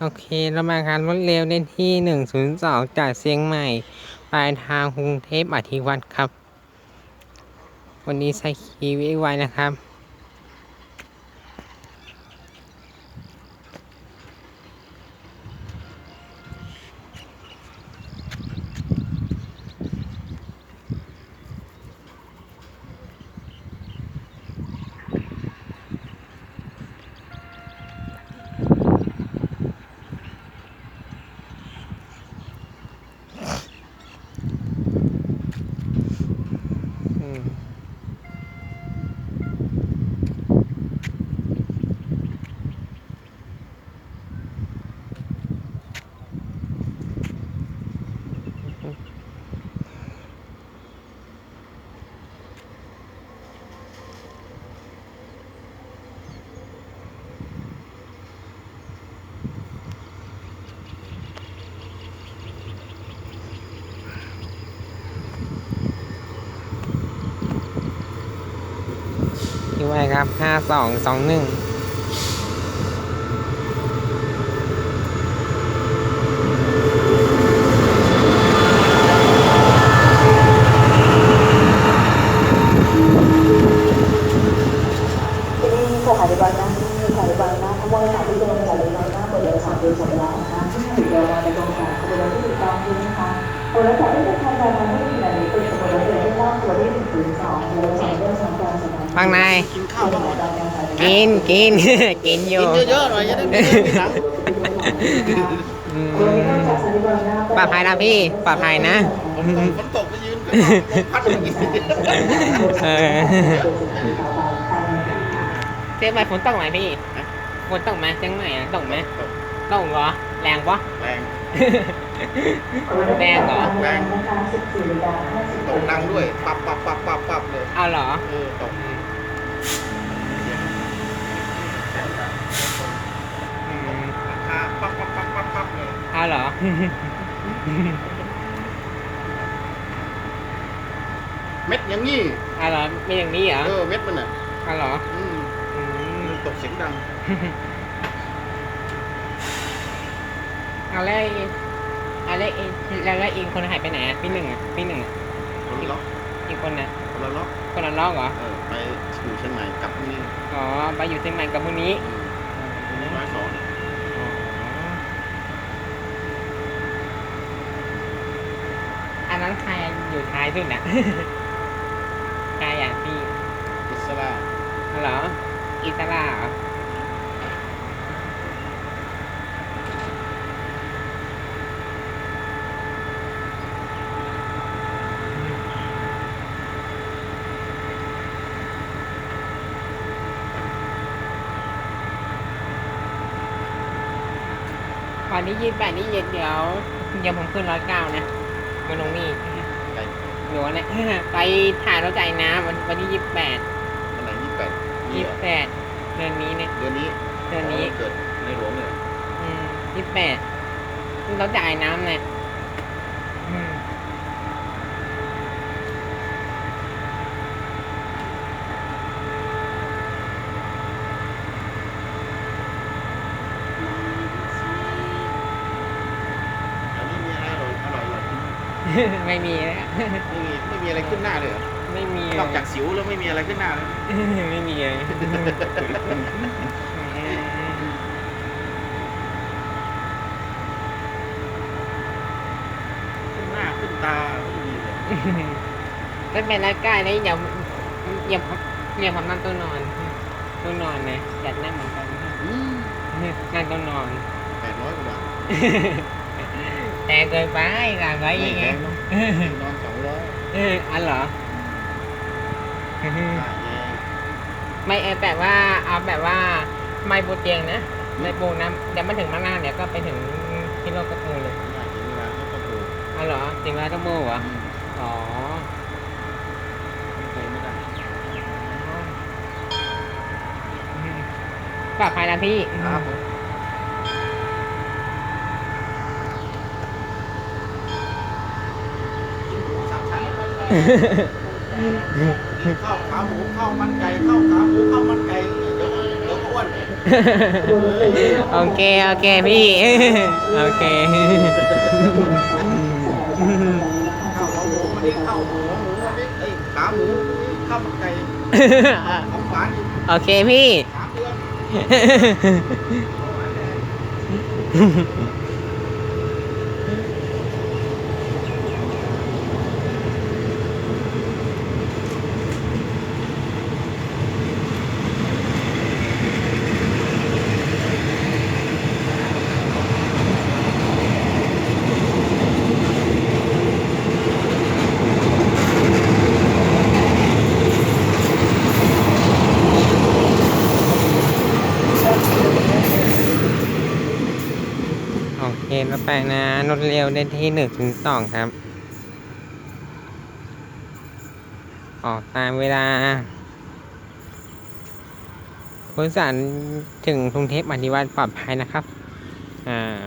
โอเคเรามาการรถเร็วเล่นที่หนึ่งศูนย์สองจากเชียงใหม่ ปลายทางกรุงเทพอธิวัตรครับ วันนี้ใช้คีย์ไว้ไว้นะครับ คีย์ไว้ครับห้าสองสองหนึ่งที่นี่สถานีการานีบริการขบวนสายที่เดินสถานีบริการเปิดเดินสายเดินสัปดาห์นะคะที่ถึงเวลาในตรงกลางขบวนรถที่ถูกต้องด้วยนะคะขบวนรถจากที่เป็นทางการมาไม่กี่นาทีเป็นขบวนรถเดินที่ล่องตัวที่หนึ่งถึงสองขบวนรถสายเดินสอง กลางสถานีฟังนายกินข้าวบ้างหมดกินกิน กินอยู่ กินเยอะๆหน่อยจะได้ไม่มีหลังอืมขบวนนี้นอกจากสถานีบริการปลอดภัยนะพี่ปลอดภัยนะฝนตกฝนตกไปยืนก็ลมพัดอย่างนี้เออเจ๊ไปฝนตกไหมพี่ฝนตกไหมเชียงใหม่อะตกไหมตกเหรอแรงปะแรงแรงเหรอแรงนะคะสิบสี่นาฬิกาห้าสิบตกดังด้วย ปับปับปับปับปับเลยเอาเหรอเออตก อืม ราคาปับปับปับปับปับ เลยเอาเหรอ เม็ดอย่างนี้เอาเหรอมีอย่างนี้เหรอเออเม็ดมันอะเอาเหรออืมอืมมันตกเสียงดังเอาแล้วไอ้เอาแล้วไอ้แล้วแล้วอีกคนหายไปไหนอะพี่หนึ่งอะพี่หนึ่งอะคนละล็อกอีกคนน่ะคนละล็อกคนละลอกเหรอเออไปอยู่เชียงใหม่กลับพรุ่งนี้อ๋อไปอยู่เชียงใหม่กับพวกนี้พรุ่งนี้ร้อยสองอ๋ออั นนั้นใครอยู่ท้ายสุดน่ะ ใครอะพี่อิสระเหรออิสระเหรอวันนี้ยี่สิบแปดนี่เย็นเดี๋ยวเดี๋ยวผมขึ้นร้อยเก้านะ มาลงนี่ไปหนูนะ ไปถ่ายรถจ่ายน้ำวันวันที่ยี่สิบแปดวันไหนยี่สิบแปดยี่สิบแปดเดือนนี้เนี่ยเดือนนี้เดือนนี้เกิดในหลวงเนี่ยอืมยี่สิบแปดรถจ่ายน้ำเนี่ยอืม อันนี้มีอะไรอร่อยอร่อยอร่อยกิน ไม่มีนะไม่มีไม่มีอะไรขึ้นหน้าเลยเหรอไม่มีนอกจากสิวแล้วไม่มีอะไรขึ้นหน้าเลยไม่มีเลยอืมขึ้นหน้าขึ้นตาไม่มีเลยก็เป็นรายการนี้อย่าอย่าอย่าผมนั่งตัวนอนตัวนอนนะจัดนั่งเหมือนกันนั่งตัวนอนแปดร้อยกว่าบาท แต่เกินไปกันไว้ยังไงนอนสองร้อยเอออันเหรอค่าแอร์ไม่เออแบบว่าเอาแบบว่าไม่ปูเตียงนะไม่ปูนะเดี๋ยวมาถึงมาหน้าเดี๋ยวก็ไปถึงที่โลกกระปูเลยได้ถึงเวลาก็ต้องดูอ๋อเหรอถึงเวลาต้องมูเหรออ๋อไม่เคยไม่ได้ปลอดภัยนะพี่ครับผมสามชั้น ข้าวขาหมูข้าวมันไก่ข้าวขาหมูข้าวมันไก่เดี๋ยวเดี๋ยวก็อ้วนโอเค โอเค พี่ โอเคข้าวหมูวันนี้ข้าวหมูหมูวันนี้เอ้ยขาหมูข้าวมันไก่ของหวานอีกโอเค พี่ สามเดือน โอเคแล้วไปนะรถเร็วได้ที่หนึ่งถึงสองครับ ออกตามเวลาผู้สารถึงกรุงเทพอธิวัตรปลอดภัยนะครับ อ่า